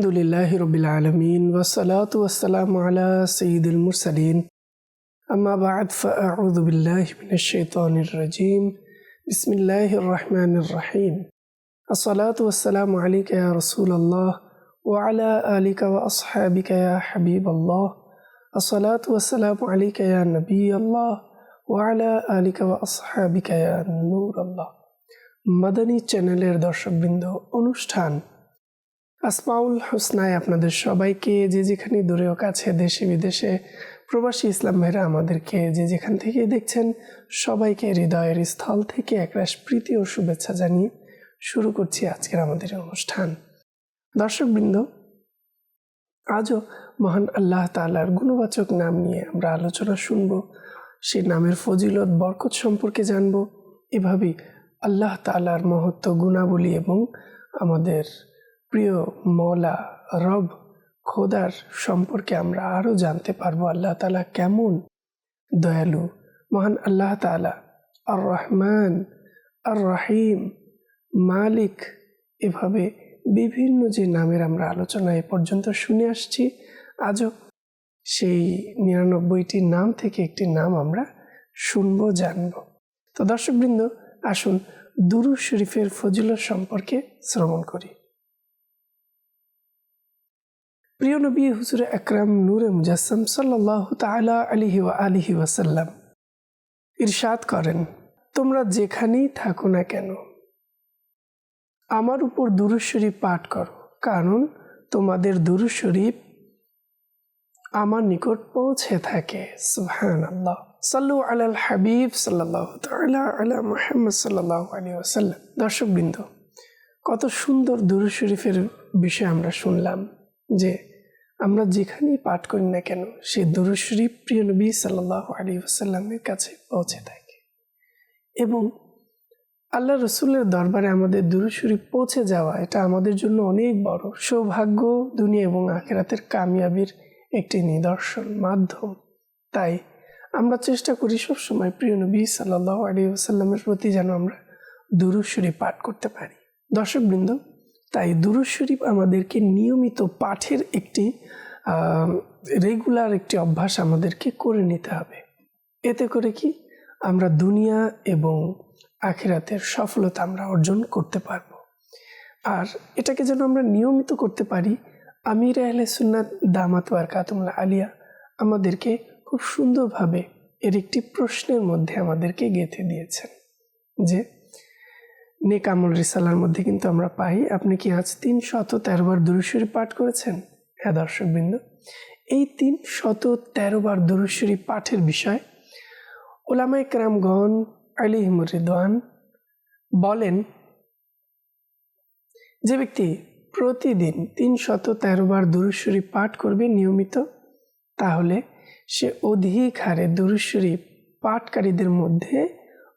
الحمد لله رب العالمين والصلاة والسلام على سيد المرسلين أما بعد فأعوذ بالله من الشيطان الرجيم بسم الله الرحمن الرحيم الصلاة والسلام عليك يا رسول الله وعلى آلك وأصحابك يا حبيب الله الصلاة والسلام عليك يا نبي الله وعلى آلك وأصحابك يا نور الله মাদানী চ্যানেলের দর্শকবৃন্দ অনুষ্ঠান আসমাউল হোসনায় আপনাদের সবাইকে যে যেখানে দূরেও কাছে দেশে বিদেশে, প্রবাসী ইসলাম ভাইরা আমাদেরকে যে যেখান থেকে দেখছেন, সবাইকে হৃদয়ের স্থল থেকে একরাশ প্রীতি ও শুভেচ্ছা জানিয়ে শুরু করছি আজকের আমাদের অনুষ্ঠান। দর্শকবৃন্দ, আজও মহান আল্লাহ তালার গুণবাচক নাম নিয়ে আমরা আলোচনা শুনব, সে নামের ফজিলত, বরকত সম্পর্কে জানব, এভাবেই আল্লাহ তালার মহত্ব, গুণাবলী এবং আমাদের প্রিয় মৌলা রব, খোদার সম্পর্কে আমরা আরও জানতে পারব আল্লাহ তালা কেমন দয়ালু। মহান আল্লাহ তালা আর রহমান আর রহিম মালিক, এভাবে বিভিন্ন যে নামের আমরা আলোচনা এ পর্যন্ত শুনে আসছি, আজও সেই নিরানব্বইটি নাম থেকে একটি নাম আমরা শুনব, জানব। তো দর্শকবৃন্দ, আসুন দুরু শরীফের ফজিলত সম্পর্কে শ্রবণ করি। প্রিয় নবী হুজুর আকরাম নূরে মুজাসম সাল্লাহ তালা আলিহি আলিহি ওয়াসাল্লাম ইরশাদ করেন, তোমরা যেখানেই থাকো না কেন, আমার উপর দুরুশরীফ পাঠ করো, কারণ তোমাদের দুরুশরীফ আমার নিকট পৌঁছে থাকে। সুহান আল্লাহ সাল্লু আলাল হাবিব সাল্লাহ তালা আলা মোহাম্মদ সাল্লাহ আলী ওসাল্লাম দর্শকবৃন্দ, কত সুন্দর দুরু শরীফের বিষয়ে আমরা শুনলাম যে আমরা যেখানেই পাঠ করি না কেন, সে দুরু শরীফ প্রিয় নবী সাল্লাহ আলী ওসাল্লামের কাছে পৌঁছে থাকে। এবং আল্লাহ রসুলের দরবারে আমাদের দুরু শরীফ পৌঁছে যাওয়া, এটা আমাদের জন্য অনেক বড় সৌভাগ্য দুনিয়া এবং আখেরাতের কামিয়াবির একটি নিদর্শন, মাধ্যম। তাই আমরা চেষ্টা করি সবসময় প্রিয় নবী সাল্লাহ আলী আসাল্লামের প্রতি যেন আমরা দুরুদ পাঠ করতে পারি। দর্শকবৃন্দ তাই দুরুদ শরীফ আমাদেরকে নিয়মিত পাঠের একটি রেগুলার একটি অভ্যাস আমাদেরকে করে নিতে হবে। এতে করে কি? আমরা দুনিয়া এবং আখেরাতের সফলতা আমরা অর্জন করতে পারব। আর এটাকে যেন আমরা নিয়মিত করতে পারি, আমির আহলে সুন্নাত দামাত কাতুমলা আলিয়া আমাদেরকে খুব সুন্দরভাবে এর একটি প্রশ্নের মধ্যে আমাদেরকে গেঁথে দিয়েছেন যে নেকামুল রিসালার মধ্যে কিন্তু আমরা পাই। আপনি কি আজ তিন শত তেরো বার দুরুশ্বরী পাঠ করেছেন? হ্যাঁ দর্শকবৃন্দ, এই তিন শত তেরো বার দুরুশ্বরী পাঠের বিষয় ওলামাই ক্রামগণ আলিহিমুর রিদওয়ান বলেন, যে ব্যক্তি প্রতিদিন তিন শত তেরো বার দুরুশ্বরী পাঠ করবে নিয়মিত, তাহলে সে অধিক হারে দুরুশ্বরী পাঠকারীদের মধ্যে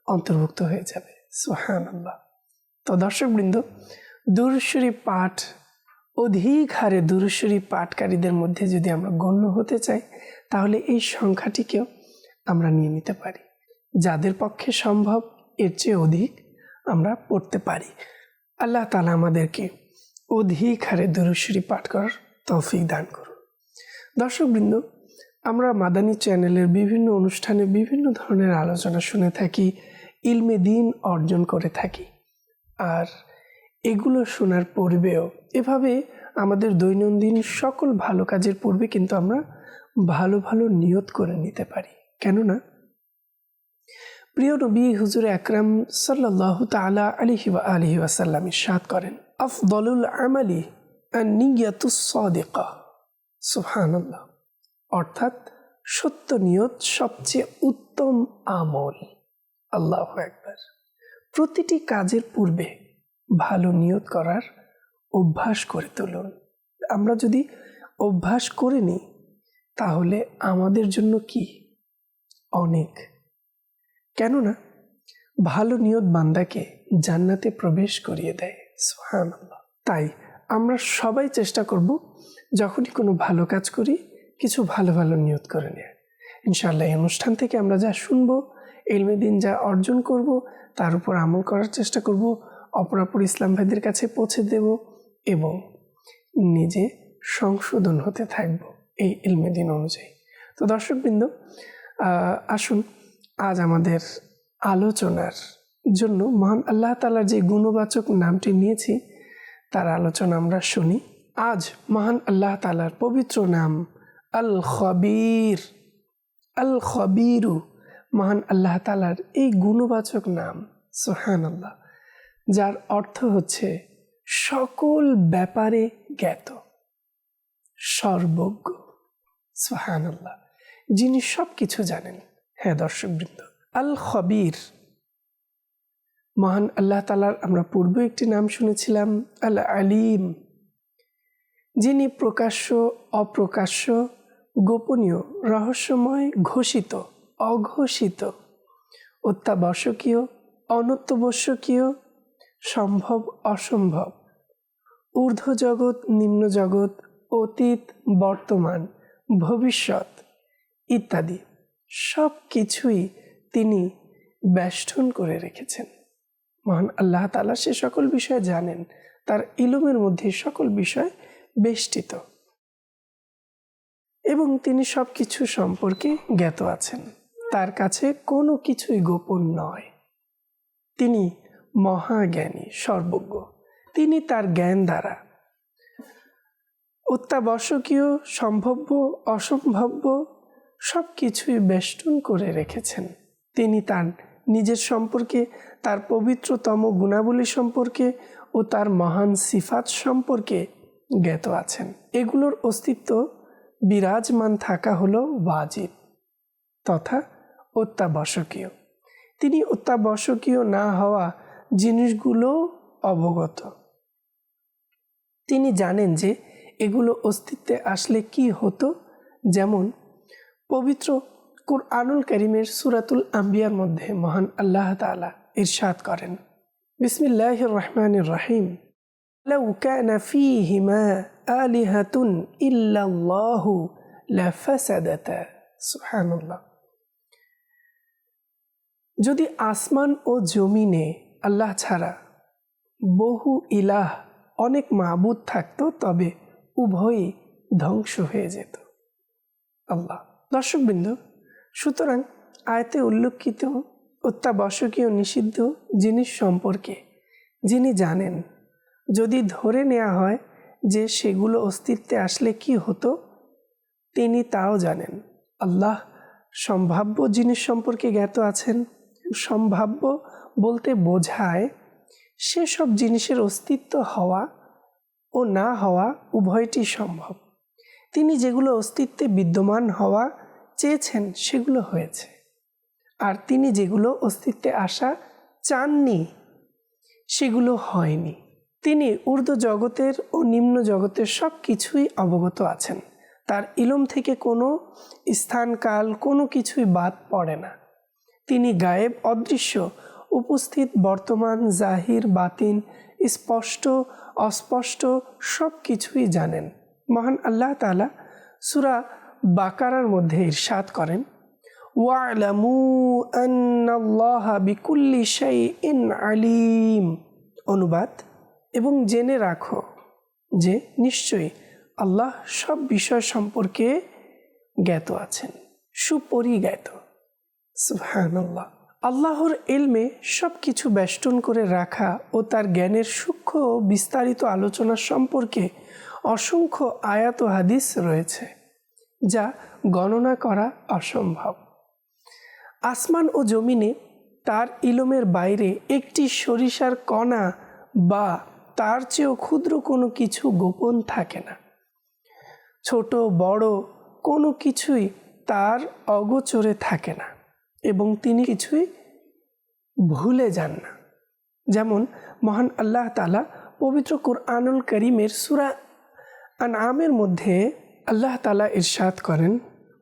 অন্তর্ভুক্ত হয়ে যাবে। সোহান আল্লাহ তো দর্শকবৃন্দ দুরুশ্বরী পাঠ, অধিক হারে দুরুশ্বরী পাঠকারীদের মধ্যে যদি আমরা গণ্য হতে চাই, তাহলে এই সংখ্যাটিকেও আমরা নিয়ে নিতে পারি। যাদের পক্ষে সম্ভব, এর চেয়ে অধিক আমরা পড়তে পারি। আল্লাহ তালা আমাদেরকে অধিক হারে দুরুশ্বরী পাঠ করার তৌফিক দান করুন। দর্শকবৃন্দ, আমরা মাদানী চ্যানেলের বিভিন্ন অনুষ্ঠানে বিভিন্ন ধরনের আলোচনা শুনে থাকি, ইলমে দিন অর্জন করে থাকি। আর এগুলো শোনার পূর্বেও এভাবে আমাদের দৈনন্দিন সকল ভালো কাজের পূর্বে কিন্তু আমরা ভালো ভালো নিয়ত করে নিতে পারি। কেননা প্রিয় নবী হুজুর আকরাম সাল্লাহ তালা আলিহি আলহি ওয়াসাল্লাম ইসাদ করেন, আফদলুল আমালি নিয়াতুসদিকা সুহানাল্লাহ অর্থাৎ সত্য নিয়ত সবচেয়ে উত্তম আমল। আল্লাহ একবার প্রতিটি কাজের পূর্বে ভালো নিয়ত করার অভ্যাস করে তুলুন। আমরা যদি অভ্যাস করে নিই, তাহলে আমাদের জন্য কি? অনেক। কেননা, ভালো নিয়ত বান্দাকে জান্নাতে প্রবেশ করিয়ে দেয়। সোহান তাই আমরা সবাই চেষ্টা করব, যখনই কোনো ভালো কাজ করি, কিছু ভালো ভালো নিয়ত করে নেয় ইনশাল্লাহ এই অনুষ্ঠান থেকে আমরা যা শুনব এলমে দিন যা অর্জন করব, তার উপর আমল করার চেষ্টা করব, অপরাপর ইসলাম ভাইদের কাছে পৌঁছে দেব এবং নিজে সংশোধন হতে থাকব এই ইলমে দিন অনুযায়ী। তো দর্শকবৃন্দ আসুন আজ আমাদের আলোচনার জন্য মহান আল্লাহ তালার যে গুণবাচক নামটি নিয়েছি, তার আলোচনা আমরা শুনি। আজ মহান আল্লাহ তালার পবিত্র নাম আল খবির আল খবিরু মহান আল্লাহ তালার এই গুণবাচক নাম সোহান আল্লাহ যার অর্থ হচ্ছে সকল ব্যাপারে জ্ঞাত, সর্বজ্ঞ সোহান আল্লাহ যিনি সব কিছু জানেন হ্যাঁ দর্শকবৃন্দ আল খবির মহান আল্লাহ তালার আমরা পূর্বে একটি নাম শুনেছিলাম আল আলিম যিনি প্রকাশ্য, অপ্রকাশ্য, গোপনীয়, রহস্যময় ঘোষিত অঘোষিত, অত্যাবশ্যকীয় অনত্যাবশ্যকীয় সম্ভব, অসম্ভব। ঊর্ধ্ব জগৎ নিম্ন জগৎ অতীত, বর্তমান, ভবিষ্যৎ ইত্যাদি সব কিছুই তিনি বেষ্টন করে রেখেছেন। মহান আল্লাহ তালা সে সকল বিষয় জানেন, তার ইলমের মধ্যে সকল বিষয় বেষ্টিত। এবং তিনি সব কিছু সম্পর্কে জ্ঞাত আছেন। তার কাছে কোনো কিছুই গোপন নয়। তিনি মহাজ্ঞানী, সর্বজ্ঞ। তিনি তার জ্ঞান দ্বারা অত্যাবশ্যকীয়, সম্ভাব্য, অসম্ভাব্য সব কিছুই বেষ্টন করে রেখেছেন। তিনি তার নিজের সম্পর্কে, তার পবিত্রতম গুণাবলী সম্পর্কে ও তার মহান সিফাত সম্পর্কে জ্ঞাত আছেন। এগুলোর অস্তিত্ব বিরাজমান থাকা হলো ওয়াজিব তথা অত্যাবশ্যকীয় তিনি অত্যাবশ্যকীয় না হওয়া জিনিসগুলো অবগত তিনি জানেন যে এগুলো অস্তিত্বে আসলে কি হতো যেমন পবিত্র কুরআনুল করিমের সুরাতুল আম্বিয়ার মধ্যে মহান আল্লাহ তাআলা ইরশাদ করেন বিসমিল্লাহ রহমান রহিম لو كان فيهما آلهة إلا الله لفسدتا سبحان الله যদি আসমান ও জমিনে আল্লাহ ছাড়া বহু ইলাহ, অনেক মাবুদ থাকত, তবে উভয়ই ধ্বংস হয়ে যেত। আল্লাহ। দর্শকবৃন্দ, সুতরাং আয়তে উল্লেখিত, অত্যাবশ্যকীয়, নিষিদ্ধ জিনিস সম্পর্কে যিনি জানেন, যদি ধরে নেওয়া হয় যে সেগুলো অস্তিত্বে আসলে কি হতো, তিনি তাও জানেন। আল্লাহ সম্ভাব্য জিনিস সম্পর্কে জ্ঞাত আছেন? সম্ভাব্য বলতে বোঝায় সেসব জিনিসের অস্তিত্ব হওয়া ও না হওয়া উভয়টি সম্ভব। তিনি যেগুলো অস্তিত্বে বিদ্যমান হওয়া চেয়েছেন সেগুলো হয়েছে। আর তিনি যেগুলো অস্তিত্বে আসা চাননি, সেগুলো হয়নি। তিনি ঊর্ধ্ব জগতের ও নিম্ন জগতের সব কিছুই অবগত আছেন। তার ইলম থেকে কোনো স্থানকাল কোনো কিছুই বাদ পড়ে না। তিনি গায়েব, অদৃশ্য, উপস্থিত, বর্তমান, জাহির, বাতিন, স্পষ্ট, অস্পষ্ট সব কিছুই জানেন। মহান আল্লাহ তালা সুরা বাকারার মধ্যে ইরশাদ করেন শাইইন আলিম। অনুবাদ, এবং জেনে রাখো যে নিশ্চয়ই আল্লাহ সব বিষয় সম্পর্কে জ্ঞাত আছেন, সুপরিজ্ঞাত। আল্লাহর এলমে সব কিছু বেষ্টন করে রাখা ও তার জ্ঞানের সূক্ষ্ম ও বিস্তারিত আলোচনা সম্পর্কে অসংখ্য আয়াত ও হাদিস রয়েছে, যা গণনা করা অসম্ভব। আসমান ও জমিনে তার ইলমের বাইরে একটি সরিষার কণা বা তার চেয়েও ক্ষুদ্র কোনো কিছু গোপন থাকে না। ছোট, বড় কোনো কিছুই তার অগোচরে থাকে না। এবং তিনি কিছুই ভুলে যান না। যেমন, মহান আল্লাহ তালা পবিত্র কুরআনুল করিমের সুরা আন আমের মধ্যে আল্লাহ তালা ইরশাদ করেন,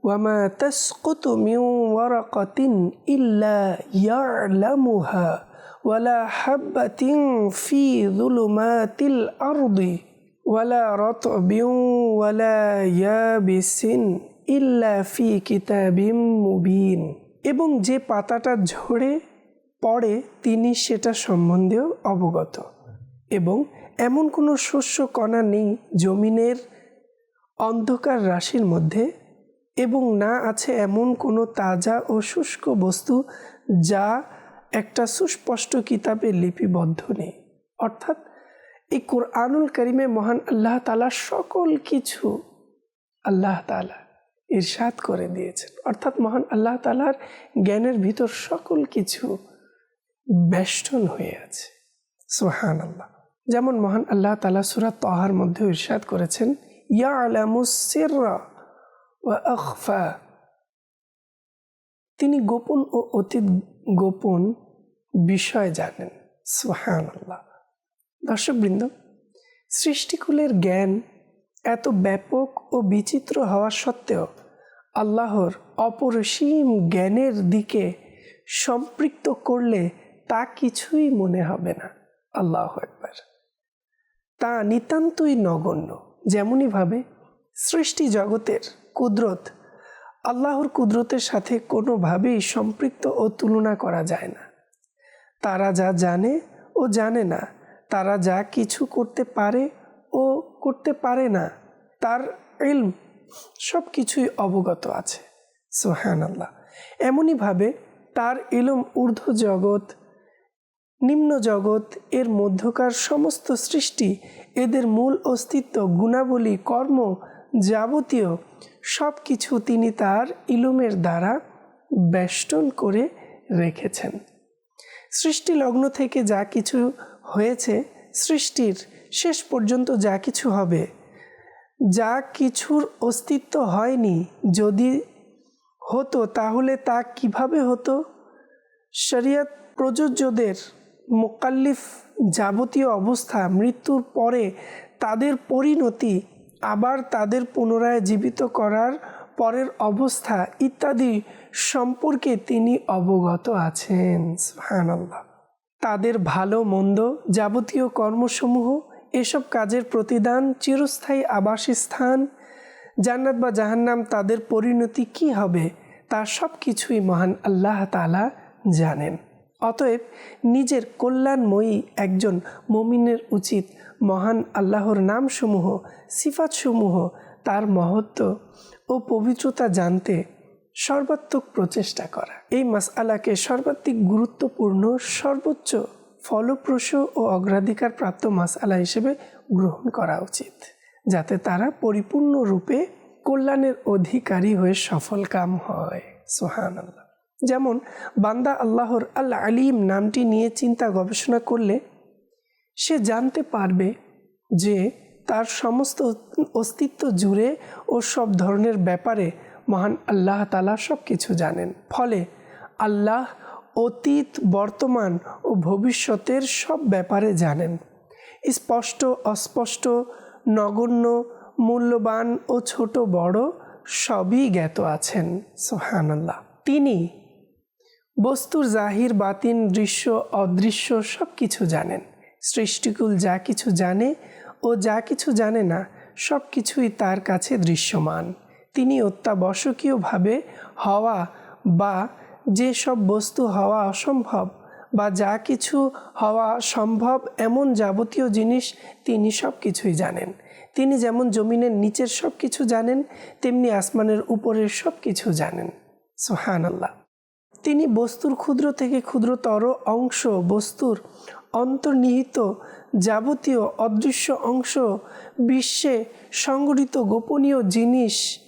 ওয়ামা তসকুতু মিউ ওয়ারাকাতিন ইল্লা ইয়ালামুহা ওয়ালা হাব্বাতিন ফি যুলুমাতিল আরদি ওয়ালা রাতবিন ওয়ালা ইয়াবিসিন ইল্লা ফি কিতাবিম মুবিন। এবং যে পাতাটা ঝরে পড়ে তিনি সেটা সম্বন্ধেও অবগত। এবং এমন কোনো শস্য কণা নেই জমিনের অন্ধকার রাশির মধ্যে এবং না আছে এমন কোনো তাজা ও শুষ্ক বস্তু যা একটা সুস্পষ্ট কিতাবে লিপিবদ্ধ নেই। অর্থাৎ এই কোরআনুল করিমে মহান আল্লাহ তালা সকল কিছু আল্লাহ তালা ইরশাদ করে দিয়েছেন। অর্থাৎ মহান আল্লাহ তালার জ্ঞানের ভিতর সকল কিছু বেষ্টন হয়ে আছে। সোহান আল্লাহ যেমন মহান আল্লাহ তালা সুরাত তহার মধ্যে ইরশাদ করেছেন ইয়া আলামুসিররা ওয়া আখফা। তিনি গোপন ও অতীত গোপন বিষয় জানেন। সোহান আল্লাহ দর্শকবৃন্দ, সৃষ্টিকুলের জ্ঞান এত ব্যাপক ও বিচিত্র হওয়া সত্ত্বেও আল্লাহর অপরসীম জ্ঞানের দিকে সম্পৃক্ত করলে তা কিছুই মনে হবে না। আল্লাহ একবার তা নিতান্তই নগণ্য। যেমনইভাবে সৃষ্টি জগতের কুদরত আল্লাহর কুদরতের সাথে কোনোভাবেই সম্পৃক্ত ও তুলনা করা যায় না। তারা যা জানে ও জানে না, তারা যা কিছু করতে পারে ও করতে পারে না, তার ইলম সব কিছুই অবগত আছে। সোহান আল্লাহ এমনইভাবে তার ইলম ঊর্ধ্ব জগৎ, নিম্ন জগৎ, এর মধ্যকার সমস্ত সৃষ্টি, এদের মূল অস্তিত্ব, গুণাবলী, কর্ম যাবতীয় সব কিছু তিনি তার ইলমের দ্বারা বেষ্টন করে রেখেছেন। সৃষ্টি লগ্ন থেকে যা কিছু হয়েছে, সৃষ্টির শেষ পর্যন্ত যা কিছু হবে যা কিছুর অস্তিত্ব হয়নি। যদি হতো, তাহলে তা কীভাবে হতো? শরিয়ত প্রযোজ্যদের মোকাল্লিফ যাবতীয় অবস্থা, মৃত্যুর পরে তাদের পরিণতি, আবার তাদের পুনরায় জীবিত করার পরের অবস্থা ইত্যাদি সম্পর্কে তিনি অবগত আছেন। তাদের ভালো মন্দ যাবতীয় কর্মসমূহ এসব কাজের প্রতিদান, চিরস্থায়ী আবাসস্থান, জান্নাত বা জাহান্নাম তাদের পরিণতি কি হবে, তা সব কিছুই মহান আল্লাহ তালা জানেন। অতএব নিজের কল্যাণময়ী একজন মমিনের উচিত মহান আল্লাহর নামসমূহ, সিফাতসমূহ, তার মহত্ব ও পবিত্রতা জানতে সর্বাত্মক প্রচেষ্টা করা। এই মাসআলাকে সর্বাধিক গুরুত্বপূর্ণ সর্বোচ্চ ফলপ্রসূ ও অগ্রাধিকার প্রাপ্ত মাসআলা হিসেবে গ্রহণ করা উচিত, যাতে তারা পরিপূর্ণরূপে কল্যাণের অধিকারী হয়ে সফল কাম হয়। সোহান আল্লাহ যেমন, বান্দা আল্লাহর আল্লাহ আলিম নামটি নিয়ে চিন্তা গবেষণা করলে সে জানতে পারবে যে তার সমস্ত অস্তিত্ব জুড়ে ও সব ধরনের ব্যাপারে মহান আল্লাহ তালা সব কিছু জানেন। ফলে আল্লাহ অতীত, বর্তমান ও ভবিষ্যতের সব ব্যাপারে জানেন। স্পষ্ট, অস্পষ্ট, নগণ্য, মূল্যবান ও ছোট বড় সবই জ্ঞাত আছেন। সোহানাল্লাহ তিনি বস্তুর জাহির, বাতিন, দৃশ্য, অদৃশ্য সব কিছু জানেন। সৃষ্টিকুল যা কিছু জানে ও যা কিছু জানে না সব কিছুই তার কাছে দৃশ্যমান। তিনি অত্যাবশ্যকীয়ভাবে হওয়া বা যে সব বস্তু হওয়া অসম্ভব বা যা কিছু হওয়া সম্ভব এমন যাবতীয় জিনিস তিনি সব কিছুই জানেন। তিনি যেমন জমিনের নিচের সব কিছু জানেন, তেমনি আসমানের উপরের সব কিছু জানেন। সোহান আল্লাহ তিনি বস্তুর ক্ষুদ্র থেকে ক্ষুদ্রতর অংশ, বস্তুর অন্তর্নিহিত যাবতীয় অদৃশ্য অংশ, বিশ্বে সংগঠিত গোপনীয় জিনিস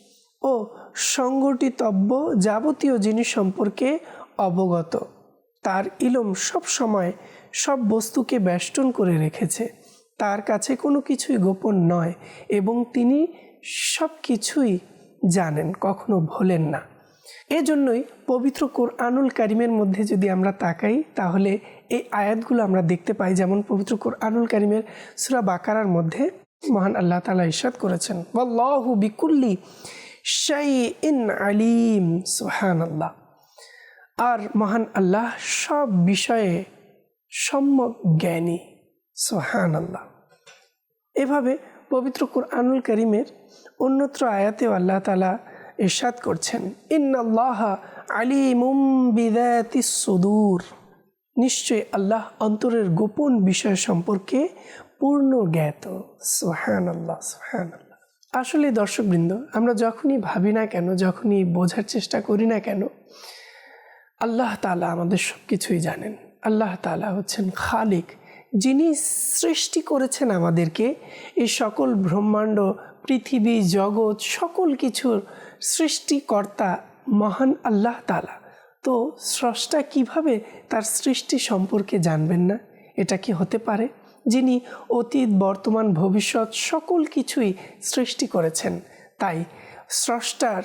ও সংগঠিতব্য যাবতীয় জিনিস সম্পর্কে অবগত। তার ইলম সব সময় সব বস্তুকে বেষ্টন করে রেখেছে। তার কাছে কোনো কিছুই গোপন নয় এবং তিনি সব কিছুই জানেন, কখনো ভোলেন না। এজন্যই পবিত্র কোরআনুল কারিমের মধ্যে যদি আমরা তাকাই, তাহলে এই আয়াতগুলো আমরা দেখতে পাই, যেমন পবিত্র কোরআনুল কারিমের সুরা বাকারার মধ্যে মহান আল্লাহ তালা ইসাদ করেছেন, ওয়াল্লাহু বিকুল্লি আলিম সুহান আল্লাহ আর মহান আল্লাহ সব বিষয়ে সম্যক জ্ঞানী সোহান আল্লাহ এভাবে পবিত্র কোরআনুল করিমের অন্যত্র আয়াতেও আল্লাহ তালা ইরশাদ করছেন, ইন্নাল্লাহ আলিমুম বিদায়াতি সুদূর। নিশ্চয় আল্লাহ অন্তরের গোপন বিষয় সম্পর্কে পূর্ণ জ্ঞাত সোহান আল্লাহ সোহান আল্লাহ আসলে দর্শকবৃন্দ, আমরা যখনই ভাবি না কেন, যখনই বোঝার চেষ্টা করি না কেন, আল্লাহ তালা আমাদের সব কিছুই জানেন। আল্লাহ তালা হচ্ছেন খালিক, যিনি সৃষ্টি করেছেন আমাদেরকে এই সকল ব্রহ্মাণ্ড, পৃথিবী, জগৎ, সকল কিছুর সৃষ্টিকর্তা মহান আল্লাহ তালা তো স্রষ্টা কীভাবে তার সৃষ্টি সম্পর্কে জানবেন না? এটা কি হতে পারে? যিনি অতীত, বর্তমান, ভবিষ্যৎ সকল কিছুই সৃষ্টি করেছেন। তাই স্রষ্টার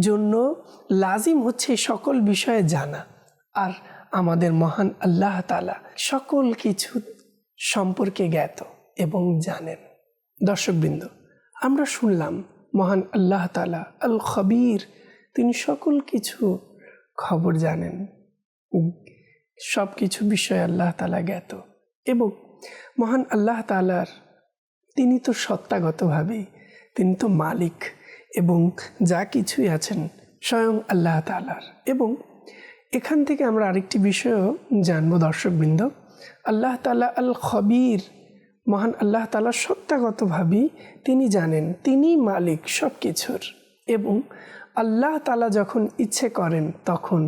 জন্য লাজিম হচ্ছে সকল বিষয়ে জানা। আর আমাদের মহান আল্লাহ তালা সকল কিছু সম্পর্কে জ্ঞাত এবং জানেন। দর্শকবৃন্দ, আমরা শুনলাম মহান আল্লাহ তালা আল খবির, তিনি সকল কিছু খবর জানেন। সব কিছু বিষয়ে আল্লাহ তালা জ্ঞাত এবং মহান আল্লাহ তালার তিনি তো সত্তাগতভাবেই তিনি তো মালিক এবং যা কিছুই আছেন স্বয়ং আল্লাহ তালার এবং এখান থেকে আমরা আরেকটি বিষয়ও জানব দর্শকবৃন্দ। আল্লাহ তালা আল খবির মহান আল্লাহ তালা সত্তাগতভাবেই তিনি জানেন, তিনি মালিক সব কিছুর এবং আল্লাহ তালা যখন ইচ্ছে করেন, তখন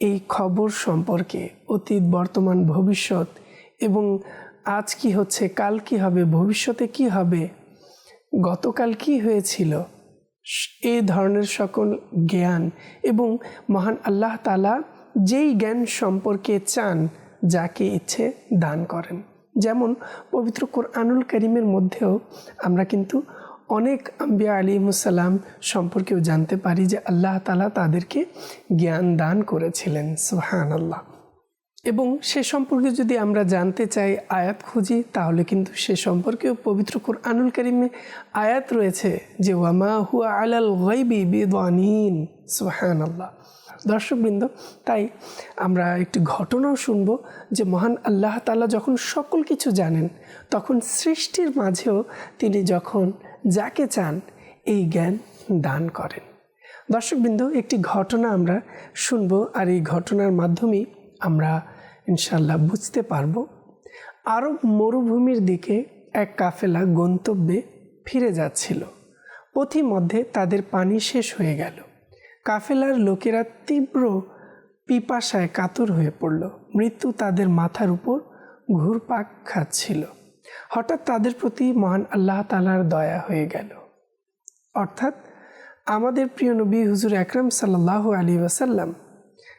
এই খবর সম্পর্কে অতীত, বর্তমান, ভবিষ্যৎ এবং আজ কি হচ্ছে? কাল কি হবে? ভবিষ্যতে কি হবে? গতকাল কি হয়েছিল? এই ধরনের সকল জ্ঞান এবং মহান আল্লাহ তালা যেই জ্ঞান সম্পর্কে চান, যাকে ইচ্ছে দান করেন। যেমন পবিত্র কোরআনুল করিমের মধ্যেও আমরা কিন্তু অনেক আম্বিয়া আলিমুসাল্লাম সম্পর্কেও জানতে পারি যে আল্লাহ তালা তাদেরকে জ্ঞান দান করেছিলেন। সুহান আল্লাহ এবং সে সম্পর্কে যদি আমরা জানতে চাই আয়াত খুঁজি, তাহলে কিন্তু সে সম্পর্কেও পবিত্র কোরআনুল করিমে আয়াত রয়েছে যে, ওয়ামা হুয়া আলাল গাইবি বেদানিন সুহান আল্লাহ দর্শকবৃন্দ, তাই আমরা একটি ঘটনাও শুনব যে, মহান আল্লাহ তালা যখন সকল কিছু জানেন, তখন সৃষ্টির মাঝেও তিনি যখন যাকে চান এই জ্ঞান দান করেন। দর্শকবৃন্দ, একটি ঘটনা আমরা শুনব, আর এই ঘটনার মাধ্যমেই আমরা ইনশাল্লাহ বুঝতে পারব। আরব মরুভূমির দিকে এক কাফেলা গন্তব্যে ফিরে যাচ্ছিল। পথিমধ্যে তাদের পানি শেষ হয়ে গেল। কাফেলার লোকেরা তীব্র পিপাসায় কাতর হয়ে পড়ল। মৃত্যু তাদের মাথার উপর ঘুরপাক খাচ্ছিল। হঠাৎ তাদের প্রতি মহান আল্লাহ তালার দয়া হয়ে গেল। অর্থাৎ আমাদের প্রিয় নবী হুজুর আকরম সাল্লাহ আলী ওয়াসাল্লাম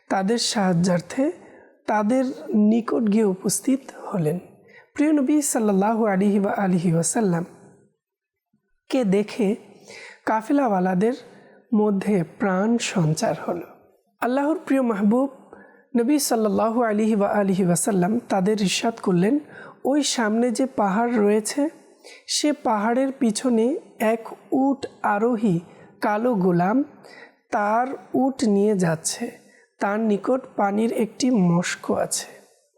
তাদের সাহায্যার্থে তাদের নিকট গিয়ে উপস্থিত হলেন। প্রিয় নবী সাল্লাহ আলিহি বা আলিহি ওয়াসাল্লাম কে দেখে কাফিলাওয়ালাদের মধ্যে প্রাণ সঞ্চার হলো। আল্লাহর প্রিয় মাহবুব নবী সাল্লাহ আলিহি বা আলিহি ওয়াসাল্লাম তাদের ইস্বাদ করলেন, ওই সামনে যে পাহাড় রয়েছে, সে পাহাড়ের পিছনে এক উট আরোহী কালো গোলাম, তার উট নিয়ে যাচ্ছে। তার নিকট পানির একটি মস্ক আছে।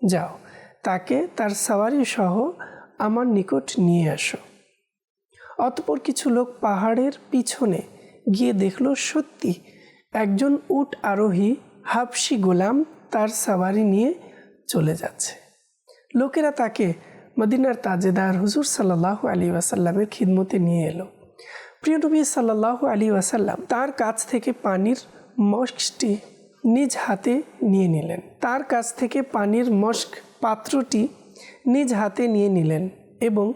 যাও, তাকে তার সাওয়ারি সহ আমার নিকট নিয়ে আসো। অতপর কিছু লোক পাহাড়ের পিছনে গিয়ে দেখল, সত্যি, একজন উট আরোহী হাফসি গোলাম তার সাওয়ারি নিয়ে চলে যাচ্ছে। লোকেরা তাকে মদিনার তাজেদার হুজুর সাল্লাহ আলী ওয়াসাল্লামের খিদমতে নিয়ে এলো। প্রিয় নবী সাল্লাহ আলী ওয়াসাল্লাম তার কাছ থেকে পানির মস্কটি নিজ হাতে নিয়ে নিলেন। তার কাছ থেকে পানির মস্ক পাত্রটি নিজ হাতে নিয়ে নিলেন এবং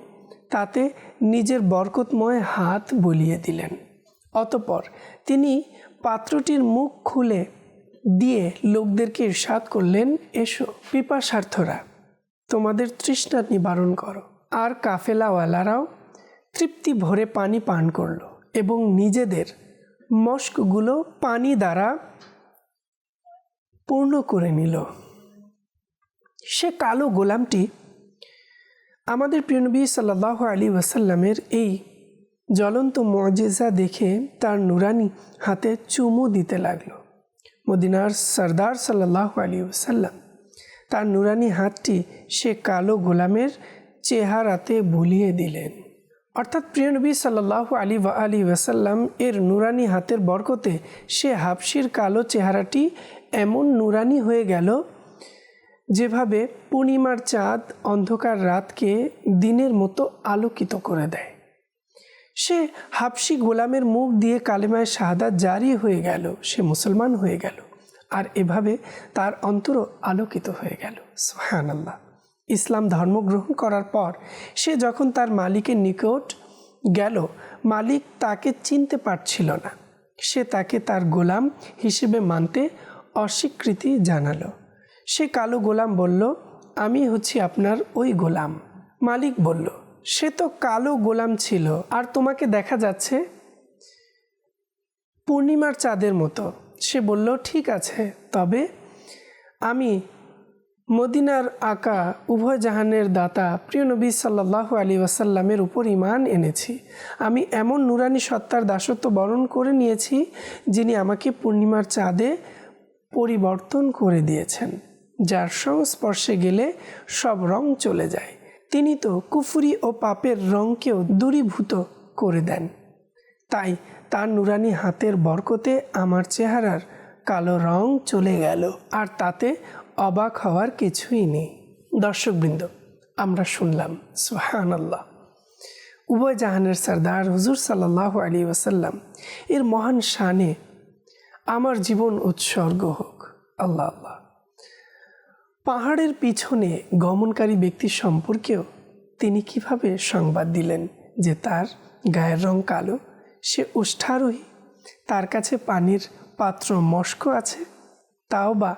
তাতে নিজের বরকতময় হাত বলিয়ে দিলেন। অতপর তিনি পাত্রটির মুখ খুলে দিয়ে লোকদেরকে ইরশাদ করলেন, এসো পিপাসার্থরা, তোমাদের তৃষ্ণা নিবারণ করো। আর কাফেলাওয়ালারাও তৃপ্তি ভরে পানি পান করল এবং নিজেদের মস্কগুলো পানি দ্বারা পূর্ণ করে নিল। সে কালো গোলামটি আমাদের প্রিয়নবী সাল্লাহ আলী ওয়াসাল্লামের এই জ্বলন্ত মজেজা দেখে তার নুরানি হাতে চুমু দিতে লাগল। মদিনার সর্দার সাল্লাহ আলী ওসাল্লাম তার নুরানি হাতটি সে কালো গোলামের চেহারাতে বুলিয়ে দিলেন। অর্থাৎ প্রিয়নবী সাল্লাহ আলী আলী ওয়াসাল্লাম এর নুরানি হাতের বরকতে সে হাফসির কালো চেহারাটি এমন নুরানি হয়ে গেল যেভাবে পূর্ণিমার চাঁদ অন্ধকার রাতকে দিনের মতো আলোকিত করে দেয়। সে হাবসি গোলামের মুখ দিয়ে কালেমায় শাহাদাত জারি হয়ে গেল, সে মুসলমান হয়ে গেল, আর এভাবে তার অন্তর আলোকিত হয়ে গেল। সোহান আল্লাহ ইসলাম ধর্ম গ্রহণ করার পর সে যখন তার মালিকের নিকট গেল, মালিক তাকে চিনতে পারছিল না। সে তাকে তার গোলাম হিসেবে মানতে অস্বীকৃতি জানালো। সে কালো গোলাম বলল, আমি হচ্ছি আপনার ওই গোলাম। মালিক বলল, সে তো কালো গোলাম ছিল, আর তোমাকে দেখা যাচ্ছে পূর্ণিমার চাঁদের মতো। সে বলল, ঠিক আছে, তবে আমি মদিনার আকা উভয় জাহানের দাতা, প্রিয় নবী সাল্লাহ আলী ওয়াসাল্লামের উপর ইমান এনেছি। আমি এমন নুরানি সত্তার দাসত্ব বরণ করে নিয়েছি, যিনি আমাকে পূর্ণিমার চাঁদে পরিবর্তন করে দিয়েছেন, যার সংস্পর্শে গেলে সব রং চলে যায়। তিনি তো কুফুরি ও পাপের রংকেও দূরীভূত করে দেন। তাই তার নুরানি হাতের বরকতে আমার চেহারার কালো রং চলে গেল, আর তাতে অবাক হওয়ার কিছুই নেই। দর্শকবৃন্দ, আমরা শুনলাম সুহান আল্লাহ উভয় জাহানের সর্দার হুজুর সাল্লাহ আলী ওসাল্লাম এর মহান শানে আমার জীবন উৎসর্গ হোক। আল্লাহ আল্লাহ। পাহাড়ের পিছনে গমনকারী ব্যক্তি সম্পর্কেও তিনি কীভাবে সংবাদ দিলেন যে তার গায়ের রং কালো, সে উষ্ঠারোহী তার কাছে পানির পাত্র মস্ক আছে, তাও বা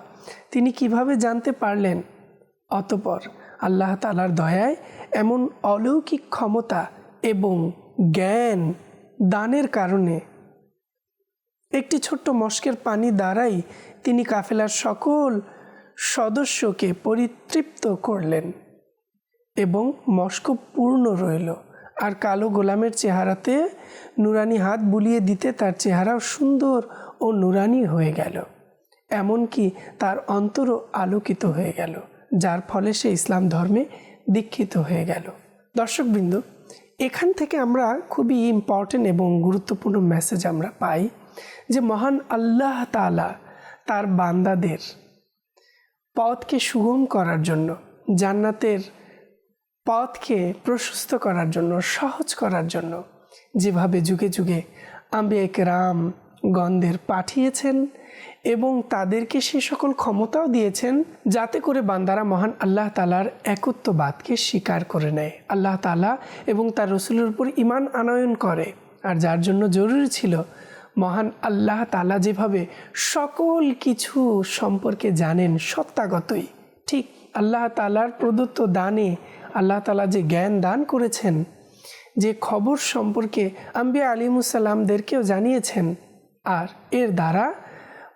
তিনি কীভাবে জানতে পারলেন? অতপর আল্লাহ তালার দয়ায় এমন অলৌকিক ক্ষমতা এবং জ্ঞান দানের কারণে একটি ছোট্ট মস্কের পানি দ্বারাই তিনি কাফেলার সকল সদস্যকে পরিতৃপ্ত করলেন এবং মস্ক পূর্ণ রইল। আর কালো গোলামের চেহারাতে নুরানি হাত বুলিয়ে দিতে তার চেহারাও সুন্দর ও নুরানি হয়ে গেল। এমনকি তার অন্তরও আলোকিত হয়ে গেল, যার ফলে সে ইসলাম ধর্মে দীক্ষিত হয়ে গেল। দর্শকবৃন্দ, এখান থেকে আমরা খুবই ইম্পর্টেন্ট এবং গুরুত্বপূর্ণ মেসেজ আমরা পাই। যে মহান আল্লাহ তালা তার বান্দাদের পথকে সুগম করার জন্য, জান্নাতের পথকে প্রশস্ত করার জন্য, সহজ করার জন্য যেভাবে যুগে যুগে আম্বিয়া রাম গন্ধের পাঠিয়েছেন এবং তাদেরকে সে সকল ক্ষমতাও দিয়েছেন, যাতে করে বান্দারা মহান আল্লাহ তালার একত্ববাদকে স্বীকার করে নেয়। আল্লাহ তালা এবং তার রসুলের উপর ইমান আনয়ন করে। আর যার জন্য জরুরি ছিল মহান আল্লাহ তালা যেভাবে সকল কিছু সম্পর্কে জানেন সত্তাগতই। ঠিক আল্লাহ তালার প্রদত্ত দানে আল্লাহ তালা যে জ্ঞান দান করেছেন, যে খবর সম্পর্কে আম্বিয়া আলিমুসাল্লামদেরকেও জানিয়েছেন, আর এর দ্বারা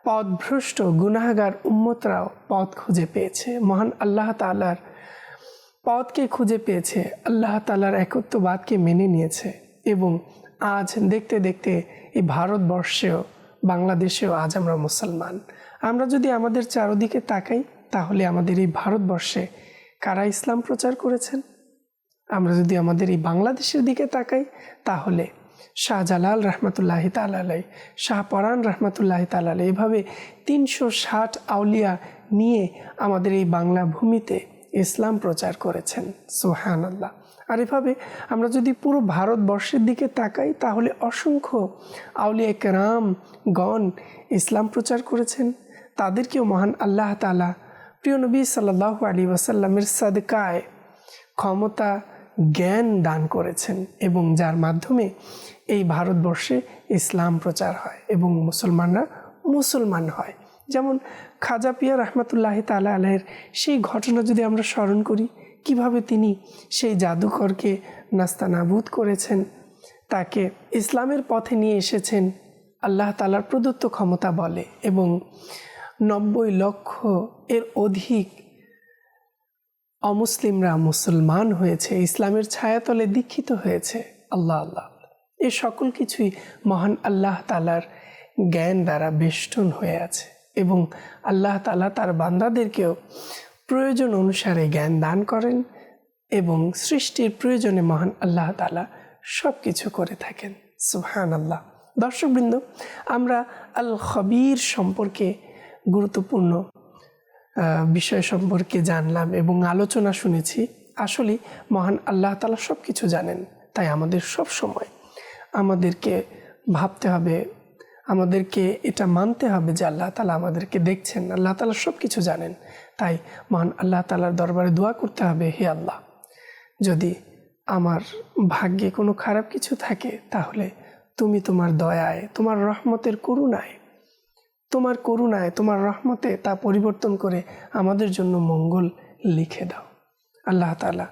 পথভ্রষ্ট গুনাহগার উম্মতরাও পথ খুঁজে পেয়েছে। মহান আল্লাহ তালার পথকে খুঁজে পেয়েছে, আল্লাহ তালার একত্ববাদকে মেনে নিয়েছে এবং আজ দেখতে দেখতে এই ভারতবর্ষেও, বাংলাদেশেও আজ আমরা মুসলমান। আমরা যদি আমাদের চারদিকে তাকাই, তাহলে আমাদের এই ভারতবর্ষে কারা ইসলাম প্রচার করেছেন? আমরা যদি আমাদের এই বাংলাদেশের দিকে তাকাই, তাহলে শাহজালাল রহমতুল্লাহ তালাই শাহপরান রহমতুল্লাহ তালাই এভাবে তিনশো ষাট আউলিয়া নিয়ে আমাদের এই বাংলা ভূমিতে ইসলাম প্রচার করেছেন। সোহান আল্লাহ আর এভাবে আমরা যদি পুরো ভারতবর্ষের দিকে তাকাই, তাহলে অসংখ্য আউলিয়া কেরাম গণ ইসলাম প্রচার করেছেন। তাদেরকেও মহান আল্লাহ তালা প্রিয় নবী সাল্লাহ আলী ওয়াসাল্লামের সাদকায় ক্ষমতা, জ্ঞান দান করেছেন এবং যার মাধ্যমে এই ভারতবর্ষে ইসলাম প্রচার হয় এবং মুসলমানরা মুসলমান হয়। যেমন খাজা পিয়া রহমতুল্লাহ তালা আলহের সেই ঘটনা যদি আমরা স্মরণ করি কীভাবে তিনি সেই জাদুকরকে নাস্তানাবুদ করেছেন? তাকে ইসলামের পথে নিয়ে এসেছেন। আল্লাহ তালার প্রদত্ত ক্ষমতা বলে এবং নব্বই লক্ষ এর অধিক অমুসলিমরা মুসলমান হয়েছে, ইসলামের ছায়াতলে দীক্ষিত হয়েছে। আল্লাহ আল্লাহ। এ সকল কিছুই মহান আল্লাহ তালার জ্ঞান দ্বারা বেষ্টন হয়ে আছে এবং আল্লাহ তালা তার বান্দাদেরকেও প্রয়োজন অনুসারে জ্ঞান দান করেন এবং সৃষ্টির প্রয়োজনে মহান আল্লাহ তালা সব কিছু করে থাকেন। সুহান আল্লাহ দর্শকবৃন্দ, আমরা আল খবির সম্পর্কে গুরুত্বপূর্ণ বিষয় সম্পর্কে জানলাম এবং আলোচনা শুনেছি। আসলে মহান আল্লাহ তালা সব কিছু জানেন, তাই আমাদের সব সময় আমাদেরকে ভাবতে হবে আমাদেরকে এটা মানতে হবে যে আল্লাহ তালা আমাদেরকে দেখছেন, আল্লাহ তালা সব কিছু জানেন। তাই মহান আল্লাহ তালার দরবারে দোয়া করতে হবে, হে আল্লাহ, যদি আমার ভাগ্যে কোনো খারাপ কিছু থাকে, তাহলে তুমি তোমার দয়ায়, তোমার রহমতের করুণায়, তোমার করুণায়, তোমার রহমতে তা পরিবর্তন করে আমাদের জন্য মঙ্গল লিখে দাও। আল্লাহ তালা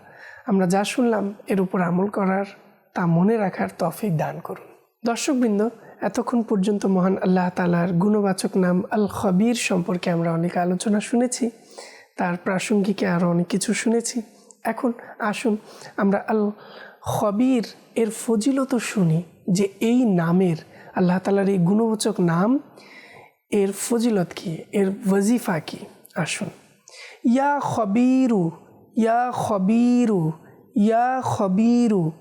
আমরা যা শুনলাম, এর উপর আমল করার তা মনে রাখার তফিক দান করুন। দর্শকবৃন্দ এতক্ষণ পর্যন্ত মহান আল্লাহ তালার গুণবাচক নাম আল খবির সম্পর্কে আমরা অনেক আলোচনা শুনেছি। তার প্রাসঙ্গিকে আরও অনেক কিছু শুনেছি। এখন আসুন আমরা আল খবির এর ফজিলত শুনি যে এই নামের, আল্লাহ তালার এই গুণবাচক নাম এর ফজিলত কি, এর ওয়াজিফা কি? আসুন। ইয়া খবিরু ইয়া খবিরু ইয়া খবিরু।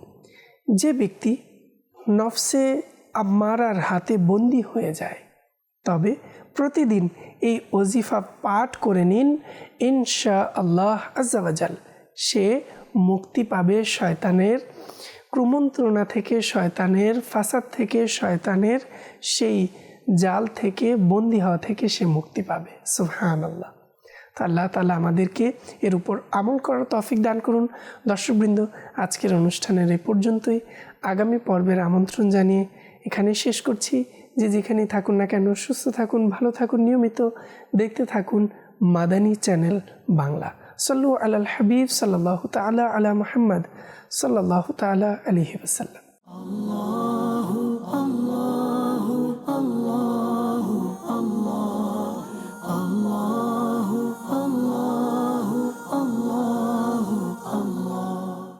যে ব্যক্তি নফসে আম্মারার হাতে বন্দি হয়ে যায়। তবে প্রতিদিন এই ওজিফা পাঠ করে নিন ইনশা আল্লাহ আজাল সে মুক্তি পাবে শয়তানের ক্রমন্ত্রণা থেকে, শয়তানের ফাসাদ থেকে, শয়তানের সেই জাল থেকে, বন্দি হওয়া থেকে সে মুক্তি পাবে। সুহান আল্লাহ তো আল্লাহ তালা আমাদেরকে এর উপর আমল করার তফিক দান করুন। দর্শকবৃন্দ, আজকের অনুষ্ঠানের এ পর্যন্তই। আগামী পর্বের আমন্ত্রণ জানিয়ে এখানে শেষ করছি। যে যেখানে থাকুন না কেন, সুস্থ থাকুন, ভালো থাকুন, নিয়মিত দেখতে থাকুন মাদানি চ্যানেল বাংলা। সাল্লু আলাল হাবিব সাল্লাহ তালা আলা মোহাম্মদ সাল্লাহ তালা আলহি ওসাল্লাম